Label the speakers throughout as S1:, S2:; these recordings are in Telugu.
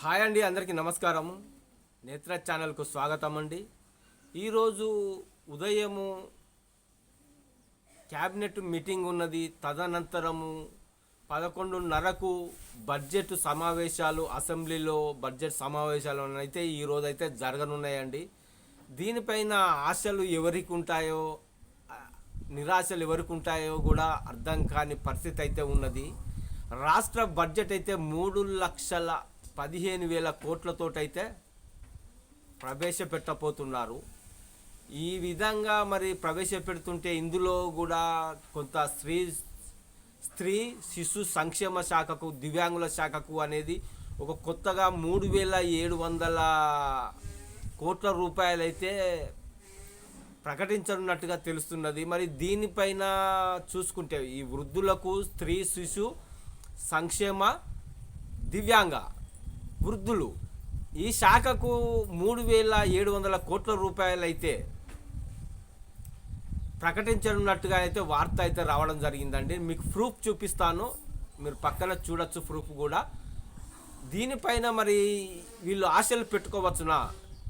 S1: హాయ్ అండి అందరికీ నమస్కారం నేత్ర ఛానల్కు స్వాగతం అండి ఈరోజు ఉదయము క్యాబినెట్ మీటింగ్ ఉన్నది. తదనంతరము పదకొండున్నరకు బడ్జెట్ సమావేశాలు అసెంబ్లీలో బడ్జెట్ సమావేశాలు అయితే ఈరోజు అయితే జరగనున్నాయండి. దీనిపైన ఆశలు ఎవరికి ఉంటాయో నిరాశలు ఎవరికి ఉంటాయో కూడా అర్థం కాని పరిస్థితి అయితే ఉన్నది. రాష్ట్ర బడ్జెట్ అయితే మూడు లక్షల పదిహేను వేల కోట్లతోటైతే ప్రవేశపెట్టబోతున్నారు. ఈ విధంగా మరి ప్రవేశపెడుతుంటే ఇందులో కూడా కొంత స్త్రీ స్త్రీ శిశు సంక్షేమ శాఖకు దివ్యాంగుల శాఖకు అనేది ఒక కొత్తగా మూడు వేల ఏడు వందల కోట్ల రూపాయలైతే ప్రకటించనున్నట్టుగా తెలుస్తున్నది. మరి దీనిపైన చూసుకుంటే ఈ వృద్ధులకు స్త్రీ శిశు సంక్షేమ దివ్యాంగ వృద్ధులు. ఈ శాఖకు మూడు వేల ఏడు వందల కోట్ల రూపాయలైతే ప్రకటించనున్నట్టుగా అయితే వార్త అయితే రావడం జరిగిందండి. మీకు ప్రూఫ్ చూపిస్తాను. మీరు పక్కన చూడొచ్చు ప్రూఫ్ కూడా. దీనిపైన మరి వీళ్ళు ఆశలు పెట్టుకోవచ్చునా?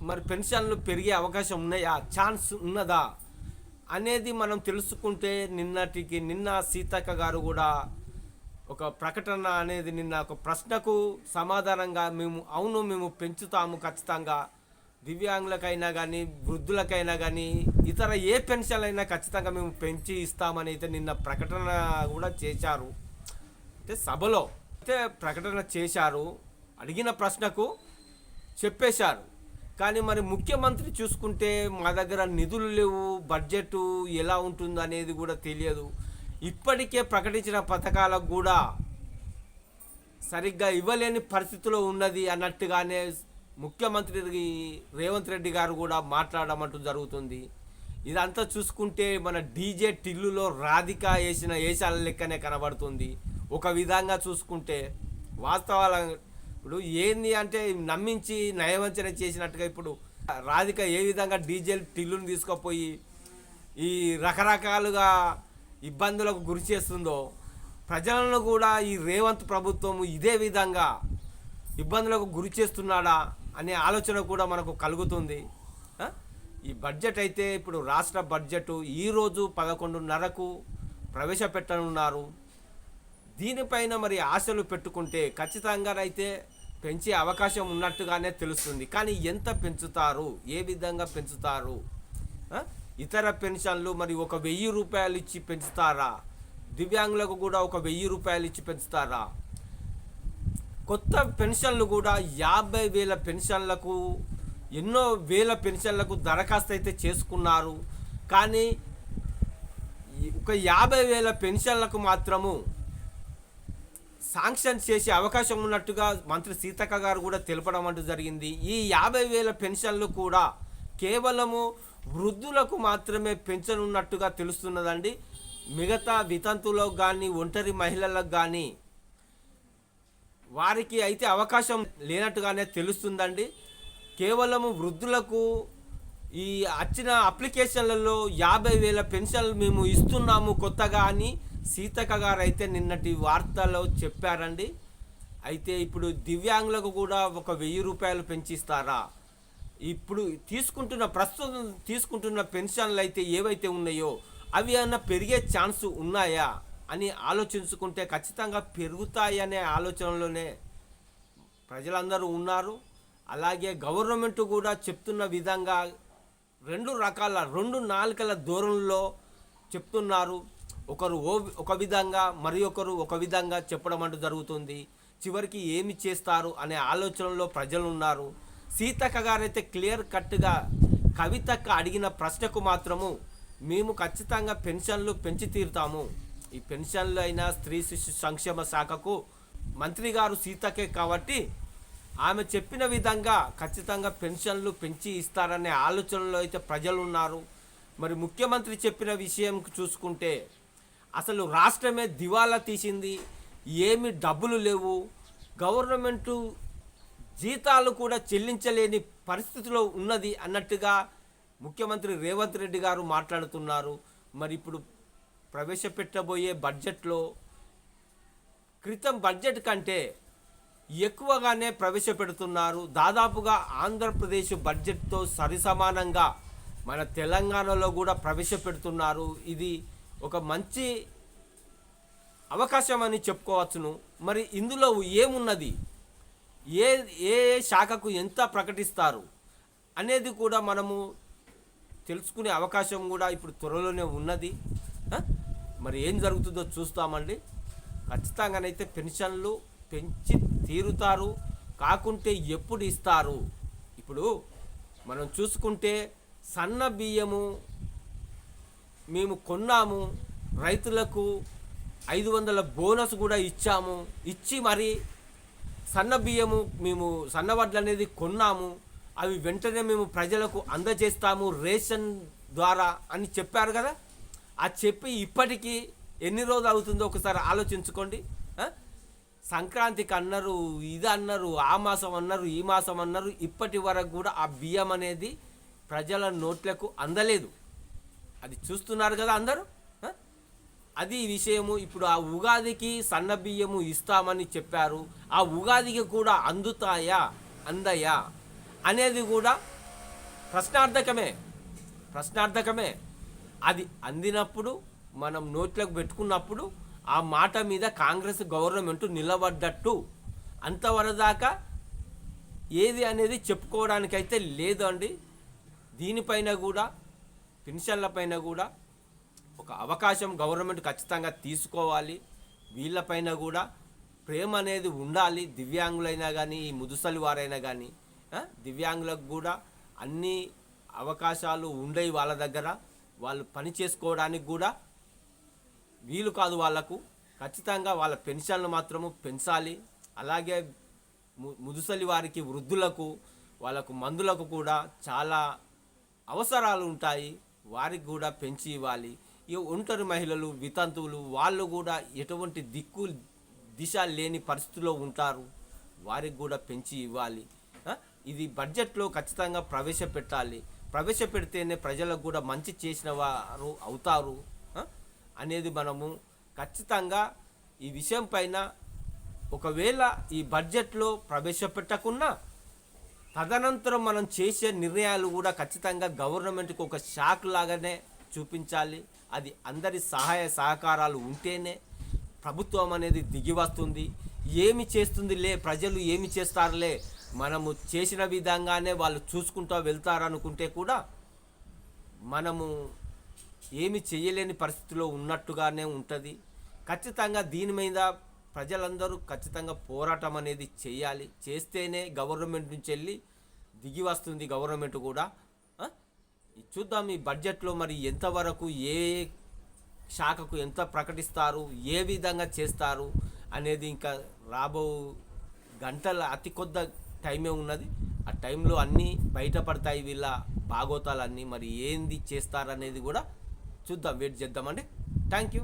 S1: మరి పెన్షన్లు పెరిగే అవకాశం ఉన్నాయా? ఛాన్స్ ఉన్నదా? అనేది మనం తెలుసుకుంటే నిన్నటికి నిన్న సీతక్క గారు కూడా ఒక ప్రకటన అనేది నిన్న ఒక ప్రశ్నకు సమాధానంగా మేము అవును మేము పెంచుతాము ఖచ్చితంగా. దివ్యాంగులకైనా కానీ వృద్ధులకైనా కానీ ఇతర ఏ పెన్షన్ అయినా ఖచ్చితంగా మేము పెంచి ఇస్తామని అయితే నిన్న ప్రకటన కూడా చేశారు. అంటే సభలో అయితే ప్రకటన చేశారు అడిగిన ప్రశ్నకు చెప్పేశారు. కానీ మరి ముఖ్యమంత్రి చూసుకుంటే మా దగ్గర నిధులు లేవు బడ్జెట్ ఎలా ఉంటుంది అనేది కూడా తెలియదు. ఇప్పటికే ప్రకటించిన పథకాలకు కూడా సరిగ్గా ఇవ్వలేని పరిస్థితిలో ఉన్నది అన్నట్టుగానే ముఖ్యమంత్రి రేవంత్ రెడ్డి గారు కూడా మాట్లాడడం అంటూ జరుగుతుంది. ఇదంతా చూసుకుంటే మన డీజే టిల్లులో రాధిక వేసిన వేషాల లెక్కనే కనబడుతుంది. ఒక విధంగా చూసుకుంటే వాస్తవాల ఇప్పుడు ఏంది అంటే నమ్మించి నయవంచన చేసినట్టుగా ఇప్పుడు రాధిక ఏ విధంగా డీజే టిల్లును తీసుకుపోయి ఈ రకరకాలుగా ఇబ్బందులకు గురి చేస్తుందో ప్రజలను కూడా ఈ రేవంత్ ప్రభుత్వం ఇదే విధంగా ఇబ్బందులకు గురి చేస్తున్నాడా అనే ఆలోచన కూడా మనకు కలుగుతుంది. ఈ బడ్జెట్ అయితే ఇప్పుడు రాష్ట్ర బడ్జెట్ ఈరోజు పదకొండున్నరకు ప్రవేశపెట్టనున్నారు. దీనిపైన మరి ఆశలు పెట్టుకుంటే ఖచ్చితంగా అయితే పెంచే అవకాశం ఉన్నట్టుగానే తెలుస్తుంది. కానీ ఎంత పెంచుతారు? ఏ విధంగా పెంచుతారు? ఇతర పెన్షన్లు మరి ఒక వెయ్యి రూపాయలు ఇచ్చి పెంచుతారా? దివ్యాంగులకు కూడా ఒక వెయ్యి రూపాయలు ఇచ్చి పెంచుతారా? కొత్త పెన్షన్లు కూడా యాభై వేల పెన్షన్లకు ఎన్నో వేల పెన్షన్లకు దరఖాస్తు అయితే చేసుకున్నారు. కానీ ఒక యాభై వేల పెన్షన్లకు మాత్రము శాంక్షన్ చేసే అవకాశం ఉన్నట్టుగా మంత్రి సీతక్క గారు కూడా తెలపడం అంటూ జరిగింది. ఈ యాభై వేల పెన్షన్లు కూడా కేవలము వృద్ధులకు మాత్రమే పెంచనున్నట్టుగా తెలుస్తున్నదండి. మిగతా వితంతులకు కానీ ఒంటరి మహిళలకు కానీ వారికి అయితే అవకాశం లేనట్టుగానే తెలుస్తుందండి. కేవలము వృద్ధులకు ఈ వచ్చిన అప్లికేషన్లలో యాభై వేల పెన్షన్లు మేము ఇస్తున్నాము కొత్తగా అని సీతక్క గారు అయితే నిన్నటి వార్తలో చెప్పారండి. అయితే ఇప్పుడు దివ్యాంగులకు కూడా ఒక వెయ్యి రూపాయలు పెంచిస్తారా? ఇప్పుడు తీసుకుంటున్న ప్రస్తుతం తీసుకుంటున్న పెన్షన్లు అయితే ఏవైతే ఉన్నాయో అవి ఏమైనా పెరిగే ఛాన్స్ ఉన్నాయా అని ఆలోచించుకుంటే ఖచ్చితంగా పెరుగుతాయనే ఆలోచనలోనే ప్రజలందరూ ఉన్నారు. అలాగే గవర్నమెంట్ కూడా చెప్తున్న విధంగా రెండు రకాల రెండు నాలుకల దూరంలో చెప్తున్నారు. ఒకరు ఓ ఒక విధంగా మరి ఒకరు ఒక విధంగా చెప్పడం అంటూ జరుగుతుంది. చివరికి ఏమి చేస్తారు అనే ఆలోచనలో ప్రజలు ఉన్నారు సీతక్క గారైతే క్లియర్ కట్గా కవితక్క అడిగిన ప్రశ్నకు మాత్రము మేము ఖచ్చితంగా పెన్షన్లు పెంచి తీరుతాము. ఈ పెన్షన్లు అయినా స్త్రీ శిశు సంక్షేమ శాఖకు మంత్రి గారు సీతకే కాబట్టి ఆమె చెప్పిన విధంగా ఖచ్చితంగా పెన్షన్లు పెంచి ఇస్తారనే ఆలోచనలో అయితే ప్రజలు ఉన్నారు. మరి ముఖ్యమంత్రి చెప్పిన విషయం చూసుకుంటే అసలు రాష్ట్రమే దివాలా తీసింది. ఏమి డబ్బులు లేవు. గవర్నమెంటు జీతాలు కూడా చెల్లించలేని పరిస్థితిలో ఉన్నది అన్నట్టుగా ముఖ్యమంత్రి రేవంత్ రెడ్డి గారు మాట్లాడుతున్నారు. మరి ఇప్పుడు ప్రవేశపెట్టబోయే బడ్జెట్లో క్రితం బడ్జెట్ కంటే ఎక్కువగానే ప్రవేశపెడుతున్నారు. దాదాపుగా ఆంధ్రప్రదేశ్ బడ్జెట్తో సరిసమానంగా మన తెలంగాణలో కూడా ప్రవేశపెడుతున్నారు. ఇది ఒక మంచి అవకాశం అని చెప్పుకోవచ్చును. మరి ఇందులో ఏమున్నది? ఏ ఏ శాఖకు ఎంత ప్రకటిస్తారు అనేది కూడా మనము తెలుసుకునే అవకాశం కూడా ఇప్పుడు త్వరలోనే ఉన్నది. మరి ఏం జరుగుతుందో చూస్తామండి. ఖచ్చితంగానైతే పెన్షన్లు పెంచి తీరుతారు. కాకుంటే ఎప్పుడు ఇస్తారు? ఇప్పుడు మనం చూసుకుంటే సన్న బియ్యము మేము కొన్నాము. రైతులకు ఐదు వందల బోనస్ కూడా ఇచ్చాము. ఇచ్చి మరి సన్న బియ్యము మేము సన్న వడ్లు అనేది కొన్నాము అవి వెంటనే మేము ప్రజలకు అందజేస్తాము రేషన్ ద్వారా అని చెప్పారు కదా? ఆ చెప్పి ఇప్పటికీ ఎన్ని రోజులు అవుతుందో ఒకసారి ఆలోచించుకోండి. సంక్రాంతికి అన్నారు ఇది అన్నారు ఆ మాసం అన్నారు ఈ మాసం అన్నారు ఇప్పటి వరకు కూడా ఆ బియ్యం అనేది ప్రజల నోట్లకు అందలేదు. అది చూస్తున్నారు కదా అందరూ? అది విషయము. ఇప్పుడు ఆ ఉగాదికి సన్న బియ్యము ఇస్తామని చెప్పారు. ఆ ఉగాదికి కూడా అందుతాయా? అందయా? అనేది కూడా ప్రశ్నార్థకమే. ప్రశ్నార్థకమే. అది అందినప్పుడు మనం నోట్లకు పెట్టుకున్నప్పుడు ఆ మాట మీద కాంగ్రెస్ గవర్నమెంట్ నిలబడ్డట్టు. అంతవరదాకా ఏది అనేది చెప్పుకోవడానికైతే లేదు అండి. దీనిపైన కూడా పెన్షన్లపైన కూడా ఒక అవకాశం గవర్నమెంట్ ఖచ్చితంగా తీసుకోవాలి. వీళ్ళపైన కూడా ప్రేమ అనేది ఉండాలి. దివ్యాంగులైనా కానీ ఈ ముదుసలి వారైనా కానీ దివ్యాంగులకు కూడా అన్ని అవకాశాలు ఉండేవి వాళ్ళ దగ్గర. వాళ్ళు పని చేసుకోవడానికి కూడా వీలు కాదు వాళ్ళకు. ఖచ్చితంగా వాళ్ళ పెన్షన్లు మాత్రము పెంచాలి. అలాగే ముదుసలి వారికి వృద్ధులకు వాళ్ళకు మందులకు కూడా చాలా అవసరాలు ఉంటాయి. వారికి కూడా పెంచి ఇవ్వాలి. ఈ ఒంటరి మహిళలు వితంతువులు వాళ్ళు కూడా ఎటువంటి దిక్కు దిశ లేని పరిస్థితిలో ఉంటారు. వారికి కూడా పెంచి ఇవ్వాలి. ఇది బడ్జెట్లో ఖచ్చితంగా ప్రవేశపెట్టాలి. ప్రవేశపెడితేనే ప్రజలకు కూడా మంచి చేసిన వారు అవుతారు. అనేది మనము ఖచ్చితంగా ఈ విషయం పైన ఒకవేళ ఈ బడ్జెట్లో ప్రవేశపెట్టకున్నా తదనంతరం మనం చేసే నిర్ణయాలు కూడా ఖచ్చితంగా గవర్నమెంట్కి ఒక షాక్ లాగానే చూపించాలి. అది అందరి సహాయ సహకారాలు ఉంటేనే ప్రభుత్వం అనేది దిగి వస్తుంది. ఏమి చేస్తుంది లే ప్రజలు ఏమి చేస్తారులే మనము చేసిన విధంగానే వాళ్ళు చూసుకుంటూ వెళ్తారనుకుంటే కూడా మనము ఏమి చేయలేని పరిస్థితిలో ఉన్నట్టుగానే ఉంటుంది. ఖచ్చితంగా దీని మీద ప్రజలందరూ ఖచ్చితంగా పోరాటం అనేది చేయాలి. చేస్తేనే గవర్నమెంట్ నుంచి వెళ్ళి దిగి వస్తుంది గవర్నమెంట్ కూడా. చూద్దాం ఈ బడ్జెట్లో మరి ఎంతవరకు ఏ శాఖకు ఎంత ప్రకటిస్తారు ఏ విధంగా చేస్తారు అనేది ఇంకా రాబో గంటల అతి కొద్ద టైమే ఉన్నది. ఆ టైంలో అన్నీ బయటపడతాయి వీళ్ళ భాగోతాలన్నీ. మరి ఏంది చేస్తారనేది కూడా చూద్దాం వెయిట్ చేద్దామండి. Thank you.